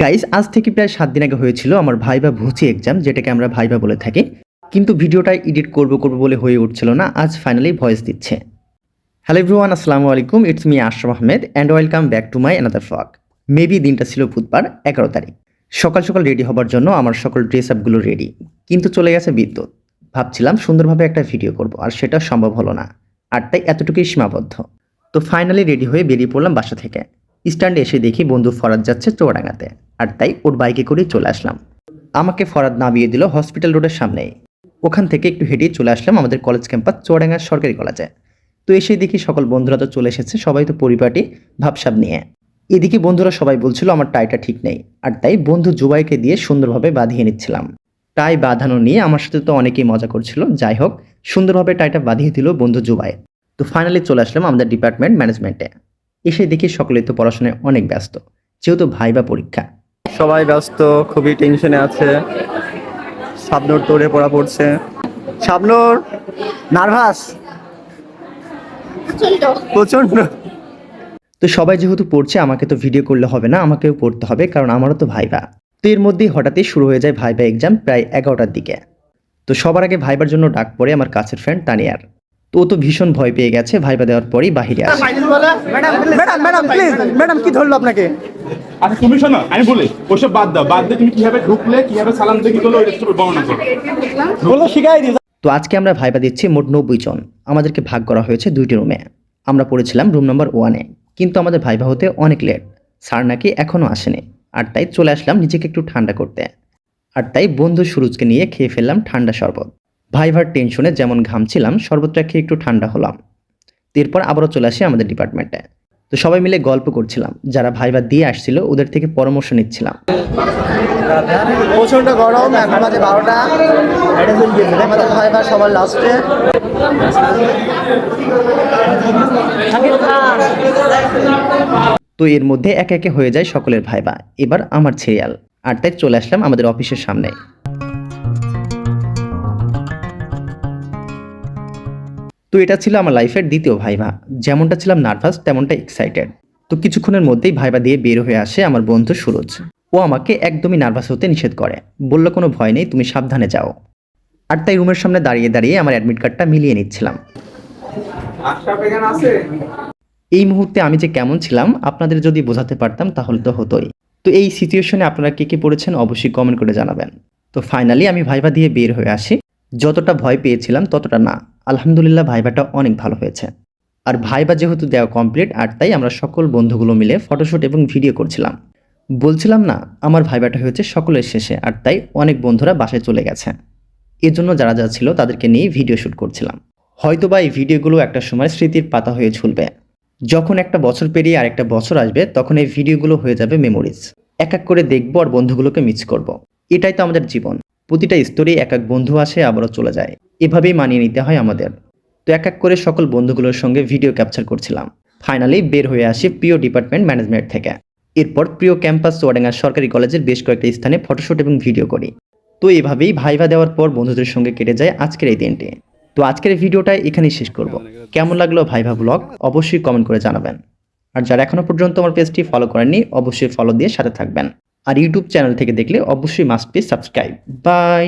Guys আজ থেকে প্রায় সাত দিন আগে হয়েছিল আমার ভাইবা ভুচি এক্সাম যেটাকে আমরা ভাইবা বলে থাকি। কিন্তু ভিডিওটা এডিট করব করব বলে হয়ে উঠছিল না, আজ ফাইনালি ভয়েস দিচ্ছে। হ্যালো এভরিওয়ান আসসালামু আলাইকুম it's me Ashraf Ahmed and welcome back to my another vlog maybe দিনটা ছিল বুধবার, এগারো তারিখ। সকাল সকাল রেডি হবার জন্য আমার সকল ড্রেস আপগুলো রেডি কিন্তু চলে গেছে বিদ্যুৎ। ভাবছিলাম সুন্দরভাবে একটা ভিডিও করব, আর সেটা সম্ভব হলো না। আর তাই এতটুকুই সীমাবদ্ধ। তো ফাইনালি রেডি হয়ে বেরিয়ে পড়লাম বাসা থেকে। স্ট্যান্ডে এসে দেখি বন্ধু ফরাদ যাচ্ছে চৌরাঙ্গাতে আর তাই ওর বাইকে করে চলে আসলাম। আমাকে ফরাদ নামিয়ে দিল হসপিটাল রোডের সামনে। ওখান থেকে একটু হেঁটেই চলে আসলাম আমাদের কলেজ ক্যাম্পাস চৌরাঙ্গা সরকারি কলেজে। তো এসে দেখি সকল বন্ধুরা তো চলে এসেছে, সবাই তো পরিপাটি, ভাবসাব নিয়ে। এদিকে বন্ধুরা সবাই বলছিল, আমার টাইটা ঠিক নেই। আর তাই বন্ধু জুবাইকে দিয়ে সুন্দরভাবে বাঁধিয়ে নিচ্ছিলাম। টাই বাঁধানো নিয়ে আমার সাথে তো অনেকেই মজা করছিল, যাই হোক, সুন্দরভাবে টাইটা বাঁধিয়ে দিল বন্ধু জুবাই। তো ফাইনালি চলে আসলাম আমাদের ডিপার্টমেন্ট ম্যানেজমেন্টে এসে দেখি সকলেই তো পড়াশোনায় অনেক ব্যস্ত, যেহেতু ভাইবা পরীক্ষা। সবাই ব্যস্ত খুবই টেনশনে আছে। শাবনুর তোরে পড়া পড়ছে। শাবনুর নার্ভাস? প্রচণ্ড তো সবাই যেহেতু পড়ছে আমাকে তো ভিডিও করলে হবে না আমাকেও পড়তে হবে কারণ আমারও তো ভাইবা। তো এর মধ্যেই হঠাৎই শুরু হয়ে যায় ভাইবা এক্সাম প্রায় এগারোটার দিকে। তো সবার আগে ভাইবার জন্য ডাক পড়ে আমার কাছের ফ্রেন্ড তানিয়ার। তো ও তো ভীষণ ভয় পেয়ে গেছে ভাইবা দেওয়ার পরেই বাহিরে আসে। ম্যাডাম ম্যাডাম প্লিজ ম্যাডাম কি ধরলো আপনাকে? আচ্ছা তুমি শোনো আমি বলি ওসব বাদ দাও বাদ দিয়ে তুমি কীভাবে ঢুকলে কীভাবে সালাম দিয়ে কি করল ওইটা একটু বর্ণনা করো। বলল শিখাই দিই। তো আজকে আমরা ভাইবা দিচ্ছি মোট নব্বই জন। আমাদেরকে ভাগ করা হয়েছে দুইটি রুমে আমরা পড়েছিলাম রুম নম্বর ওয়ানে কিন্তু আমাদের ভাইবা হতে অনেক লেট স্যার নাকি এখনও আসেনি। আর তাই চলে আসলাম নিজেকে একটু ঠান্ডা করতে। আর তাই বন্ধু সুরজকে নিয়ে খেয়ে ফেললাম ঠান্ডা শরবত। ভাইভার টেনশনে যেমন ঘামছিলাম শরবতটা খেয়ে একটু ঠান্ডা হলাম। এরপর আবারও চলে আসি আমাদের ডিপার্টমেন্টে তো সবাই মিলে গল্প করছিলাম। যারা ভাইবা দিয়ে আসছিল ওদের থেকে পরামর্শ নিচ্ছিলাম। প্রচণ্ড গরম এখন বাজে বারোটা। আমাদের সবার লাস্টে তো এর মধ্যে একে একে হয়ে যায় সকলের ভাইবা। এবার আমার সিরিয়াল আর তাই চলে আসলাম আমাদের অফিসের সামনে। তো এটা ছিল আমার লাইফের দ্বিতীয় ভাইভা। যেমনটা ছিলাম নার্ভাস তেমনটা এক্সাইটেড তো কিছুক্ষণের মধ্যেই ভাইবা দিয়ে বের হয়ে আসে আমার বন্ধু সুরজ। ও আমাকে একদমই নার্ভাস হতে নিষেধ করে। বলল, কোনো ভয় নেই, তুমি সাবধানে যাও। আর তাই রুমের সামনে দাঁড়িয়ে দাঁড়িয়ে আমার অ্যাডমিট কার্ডটা মিলিয়ে নিচ্ছিলাম। এই মুহূর্তে আমি যে কেমন ছিলাম, আপনাদের যদি বোঝাতে পারতাম তাহলে তো হতোই। তো এই সিচুয়েশনে আপনারা কে কে পড়েছেন অবশ্যই কমেন্ট করে জানাবেন। তো ফাইনালি আমি ভাইবা দিয়ে বের হয়ে আসি। যতটা ভয় পেয়েছিলাম, ততটা না। আলহামদুলিল্লাহ ভাইবাটা অনেক ভালো হয়েছে। আর ভাইবা যেহেতু দেওয়া কমপ্লিট আর তাই আমরা সকল বন্ধুগুলো মিলে ফটোশ্যুট এবং ভিডিও করছিলাম। বলছিলাম না, আমার ভাইবাটা হয়েছে সকলের শেষে, আর তাই অনেক বন্ধুরা বাসায় চলে গেছে। এর জন্য যারা যারা ছিল তাদেরকে নিয়ে ভিডিও শ্যুট করছিলাম। হয়তোবা এই ভিডিওগুলো একটা সময় স্মৃতির পাতা হয়ে ঝুলবে। যখন একটা বছর পেরিয়ে আর একটা বছর আসবে, তখন এই ভিডিওগুলো হয়ে যাবে মেমোরিজ এক এক করে দেখব আর বন্ধুগুলোকে মিস করব। এটাই তো আমাদের জীবন। প্রতিটা স্তরে এক এক বন্ধু আসে, আবারও চলে যায়। এভাবেই মানিয়ে নিতে হয় আমাদের। তো এক এক করে সকল বন্ধুগুলোর সঙ্গে ভিডিও ক্যাপচার করছিলাম। ফাইনালি বের হয়ে আসি প্রিয় ডিপার্টমেন্ট ম্যানেজমেন্ট থেকে। এরপর প্রিয় ক্যাম্পাস চুয়াডাঙ্গা সরকারি কলেজের বেশ কয়েকটা স্থানে ফটোশ্যুট এবং ভিডিও করি। তো এভাবেই ভাইভা দেওয়ার পর বন্ধুদের সঙ্গে কেটে যায় আজকের এই দিনটি। তো আজকের ভিডিওটা এখানেই শেষ করব। কেমন লাগল ভাইভা ব্লগ অবশ্যই কমেন্ট করে জানাবেন। আর যারা এখনও পর্যন্ত আমার পেজটি ফলো করেননি, অবশ্যই ফলো দিয়ে সাথে থাকবেন। আর ইউটিউব চ্যানেল থেকে দেখলে অবশ্যই মাস্ট বি সাবস্ক্রাইব বাই